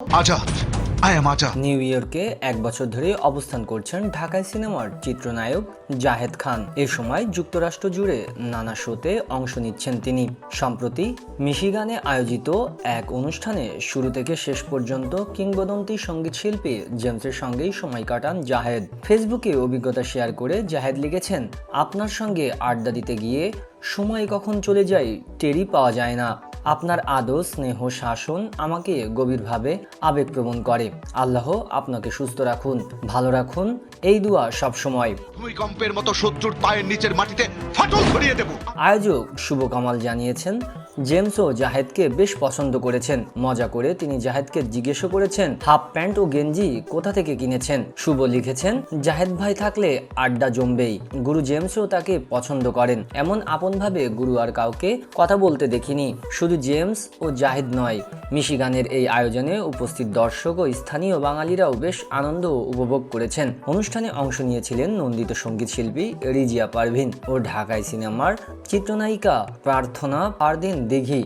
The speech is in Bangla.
Azad, I am Azad. New ইয়র্কে এক বছর ধরে অবস্থান করছেন ঢাকায় সিনেমার চিত্রনায়ক জাহেদ খান। এ সময় যুক্তরাষ্ট্র জুড়ে নানা শোতে অংশ নিচ্ছেন তিনি। সম্প্রতি মিশিগানে আয়োজিত এক অনুষ্ঠানে শুরু থেকে শেষ পর্যন্ত কিংবদন্তি সংগীত শিল্পী জেমসের সঙ্গেই সময় কাটান জাহেদ। ফেসবুকে অভিজ্ঞতা শেয়ার করে জাহেদ লিখেছেন, আপনার সঙ্গে আড্ডা দিতে গিয়ে সময় কখন চলে যায় টেরি পাওয়া যায় না। আপনার আদর স্নেহ শাসন আমাকে গভীরভাবে আবেগপ্রবণ করে। আল্লাহ আপনাকে সুস্থ রাখুন ভালো রাখুন এই দুয়া সবসময় ভূমিকম্পের মতো শত্রুর পায়ের নিচের মাটিতে ফাটল ধরিয়ে দেব। আয়োজক শুভ কামাল জানিয়েছেন জেমসও জাহেদকে বেশ পছন্দ করেছেন। মজা করে তিনি জাহেদকে জিজ্ঞেস করেছেন হাফ প্যান্ট ও গেঞ্জি কোথা থেকে কিনেছেন? শুভ লিখেছেন জাহেদ ভাই থাকলে আড্ডা জমবেই। গুরু জেমসও তাকে পছন্দ করেন। এমন আপনভাবে গুরু আর কাউকে কথা বলতে দেখিনি। শুধু জেমস ও জাহেদ নয় মিশিগানের এই আয়োজনে উপস্থিত দর্শক ও স্থানীয় বাঙালিরাও বেশ আনন্দ উপভোগ করেছেন। অনুষ্ঠানে অংশ নিয়েছিলেন নন্দিত সংগীত শিল্পী রিজিয়া পারভিন ও ঢাকায় সিনেমার চিত্রনায়িকা প্রার্থনা পারদিন দিঘি।